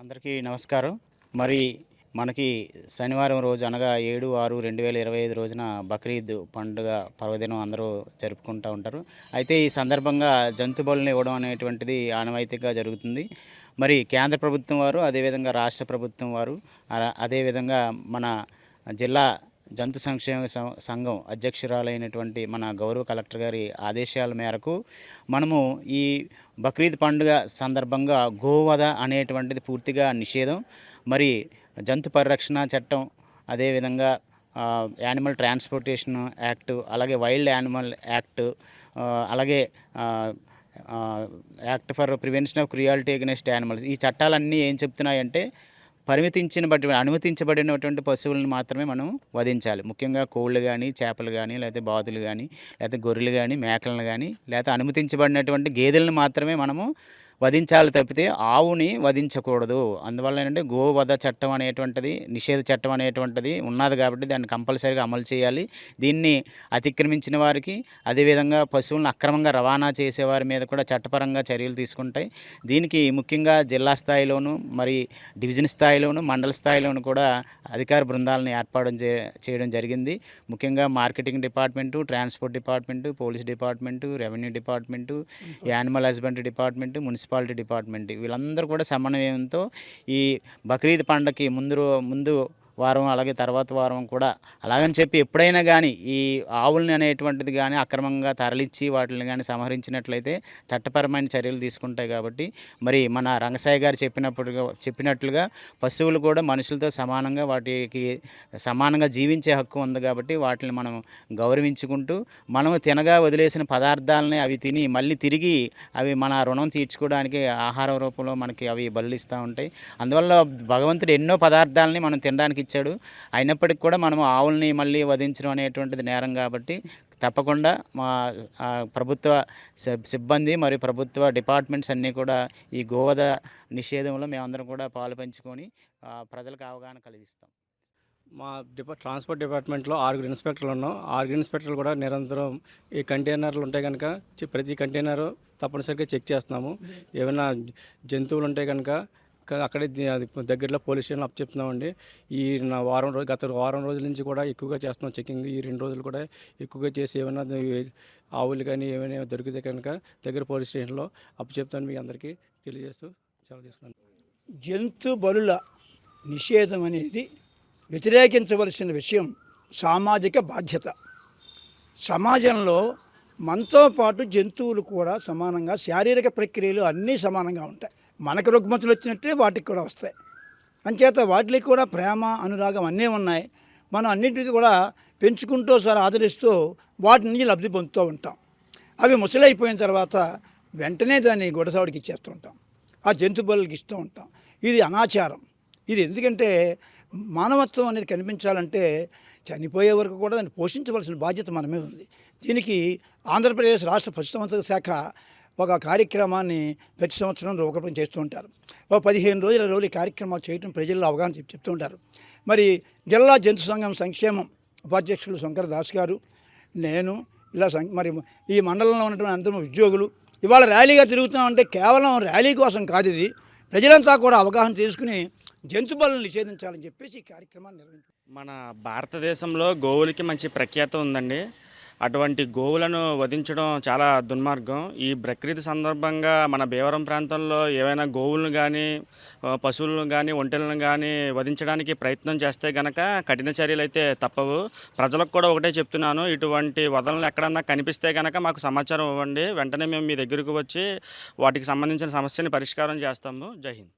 అందరికీ నమస్కారం. మరి మనకి శనివారం రోజు అనగా ఏడు ఆరు రెండు వేల ఇరవై ఐదు రోజున బక్రీద్ పండుగ పర్వదినం అందరూ జరుపుకుంటూ ఉంటారు. అయితే ఈ సందర్భంగా జంతు బలులను ఇవ్వడం అనేటువంటిది ఆనవాయితీగా జరుగుతుంది. మరి కేంద్ర ప్రభుత్వం వారు అదేవిధంగా రాష్ట్ర ప్రభుత్వం వారు అదేవిధంగా మన జిల్లా జంతు సంక్షేమ సం- సంఘం అధ్యక్షురాలైనటువంటి మన గౌరవ కలెక్టర్ గారి ఆదేశాల మేరకు మనము ఈ బక్రీద్ పండుగ సందర్భంగా గోవధ అనేటువంటిది పూర్తిగా నిషేధం. మరి జంతు పరిరక్షణ చట్టం అదేవిధంగా యానిమల్ ట్రాన్స్పోర్టేషన్ యాక్ట్ అలాగే వైల్డ్ యానిమల్ యాక్ట్ అలాగే act for prevention of cruelty against animals ఈ చట్టాలన్నీ ఏం చెప్తున్నాయంటే పరిమితించిన బట్టి అనుమతించబడినటువంటి పశువులను మాత్రమే మనం వధించాలి. ముఖ్యంగా కోళ్ళు కానీ చేపలు కానీ లేకపోతే బాతులు కానీ లేకపోతే గొర్రెలు కానీ మేకలను కానీ లేకపోతే అనుమతించబడినటువంటి గేదెలను మాత్రమే మనము వధించాలి తప్పితే ఆవుని వధించకూడదు. అందువల్ల ఏంటంటే గోవధ చట్టం అనేటువంటిది నిషేధ చట్టం అనేటువంటిది ఉన్నది కాబట్టి దాన్ని కంపల్సరీగా అమలు చేయాలి. దీన్ని అతిక్రమించిన వారికి అదేవిధంగా పశువులను అక్రమంగా రవాణా చేసే వారి మీద కూడా చట్టపరంగా చర్యలు తీసుకుంటాయి. దీనికి ముఖ్యంగా జిల్లా స్థాయిలోను మరి డివిజన్ స్థాయిలోను మండల స్థాయిలోను కూడా అధికార బృందాలను ఏర్పాటు చే- చేయడం జరిగింది. ముఖ్యంగా marketing department transport department police department revenue department animal husbandry department municipality department వీళ్ళందరూ కూడా సమన్వయంతో ఈ బక్రీద్ పండగకి ముందు ముందు వారం అలాగే తర్వాత వారం కూడా అలాగని చెప్పి ఎప్పుడైనా కానీ ఈ ఆవుల్ని అనేటువంటిది కానీ అక్రమంగా తరలించి వాటిని కానీ సంహరించినట్లయితే చట్టపరమైన చర్యలు తీసుకుంటాయి కాబట్టి మరి మన రంగసాయి గారు చెప్పినప్పుడు చెప్పినట్లుగా పశువులు కూడా మనుషులతో సమానంగా వాటికి సమానంగా జీవించే హక్కు ఉంది కాబట్టి వాటిని మనం గౌరవించుకుంటూ మనము తినగా వదిలేసిన పదార్థాలని అవి తిని మళ్ళీ తిరిగి అవి మన రుణం తీర్చుకోవడానికి ఆహార రూపంలో మనకి అవి బలులు ఉంటాయి. అందువల్ల భగవంతుడు ఎన్నో పదార్థాలని మనం తినడానికి ఇచ్చాడు. అయినప్పటికీ కూడా మనం ఆవుల్ని మళ్ళీ వధించడం అనేటువంటిది నేరం కాబట్టి తప్పకుండా మా ప్రభుత్వ సిబ్బంది మరియు ప్రభుత్వ డిపార్ట్మెంట్స్ అన్నీ కూడా ఈ గోవధ నిషేధంలో మేమందరం కూడా పాలు పంచుకొని ప్రజలకు అవగాహన కలిగిస్తాం. మా డిపా ట్రాన్స్పోర్ట్ డిపార్ట్మెంట్లో ఆరుగురు ఇన్స్పెక్టర్లు ఉన్నాం. ఆరుగురు ఇన్స్పెక్టర్లు కూడా నిరంతరం ఈ కంటైనర్లు ఉంటాయి కనుక ప్రతి కంటైనర్ తప్పనిసరిగా చెక్ చేస్తున్నాము. ఏమైనా జంతువులు ఉంటే కనుక అక్కడే అది దగ్గరలో పోలీస్ స్టేషన్లో అప్ చెప్తున్నామండి ఈ నా వారం రోజు గత వారం రోజుల నుంచి కూడా ఎక్కువగా చేస్తున్నాం చెకింగ్ ఈ రెండు రోజులు కూడా ఎక్కువగా చేసి ఏమైనా ఆవులు కానీ ఏమైనా దొరికితే కనుక దగ్గర పోలీస్ స్టేషన్లో అప్ చెప్తాను మీ అందరికీ తెలియజేస్తూ సెలవు తీసుకున్నాను. జంతు బలుల నిషేధం అనేది వ్యతిరేకించవలసిన విషయం సామాజిక బాధ్యత. సమాజంలో మనతో పాటు జంతువులు కూడా సమానంగా శారీరక ప్రక్రియలు అన్నీ సమానంగా ఉంటాయి. మనకు రుగ్మతులు వచ్చినట్టే వాటికి కూడా వస్తాయి. అంచేత వాటికి కూడా ప్రేమ అనురాగం అన్నీ ఉన్నాయి. మనం అన్నింటికి కూడా పెంచుకుంటూ సార్ ఆదరిస్తూ వాటి నుంచి లబ్ధి పొందుతూ ఉంటాం. అవి ముసలైపోయిన తర్వాత వెంటనే దాన్ని గొడసావుడికి ఇచ్చేస్తూ ఉంటాం. ఆ జంతు బలులకి ఇస్తూ ఉంటాం. ఇది అనాచారం. ఇది ఎందుకంటే మానవత్వం అనేది కనిపించాలంటే చనిపోయే వరకు కూడా దాన్ని పోషించవలసిన బాధ్యత మన మీద ఉంది. దీనికి ఆంధ్రప్రదేశ్ రాష్ట్ర పశుసంవర్ధక శాఖ ఒక కార్యక్రమాన్ని ప్రతి సంవత్సరం రూపకల్పన చేస్తూ ఉంటారు. ఒక పదిహేను రోజుల రోజులు ఈ కార్యక్రమాలు చేయడం ప్రజల్లో అవగాహన చెప్తూ ఉంటారు. మరి జిల్లా జంతు సంఘం సంక్షేమం ఉపాధ్యక్షులు శంకర్ దాస్ గారు నేను ఇలా సం మరి ఈ మండలంలో ఉన్నటువంటి అందరూ ఉద్యోగులు ఇవాళ ర్యాలీగా తిరుగుతున్నామంటే కేవలం ర్యాలీ కోసం కాదు ఇది. ప్రజలంతా కూడా అవగాహన తీసుకుని జంతు బలను నిషేధించాలని చెప్పేసి ఈ కార్యక్రమాన్ని నిర్వహించారు మన భారతదేశంలో గోవులకి మంచి ప్రఖ్యాత ఉందండి. అటువంటి గోవులను వధించడం చాలా దుర్మార్గం. ఈ ప్రకృతి సందర్భంగా మన భీవరం ప్రాంతంలో ఏవైనా గోవులను కానీ పశువులను కానీ ఒంటెలను కానీ వధించడానికి ప్రయత్నం చేస్తే గనక కఠిన చర్యలు అయితే తప్పవు. ప్రజలకు కూడా ఒకటే చెప్తున్నాను. ఇటువంటి వదనలు ఎక్కడన్నా కనిపిస్తే గనక మాకు సమాచారం ఇవ్వండి. వెంటనే మేము మీ దగ్గరకు వచ్చి వాటికి సంబంధించిన సమస్యని పరిష్కారం చేస్తాము. జై హింద్.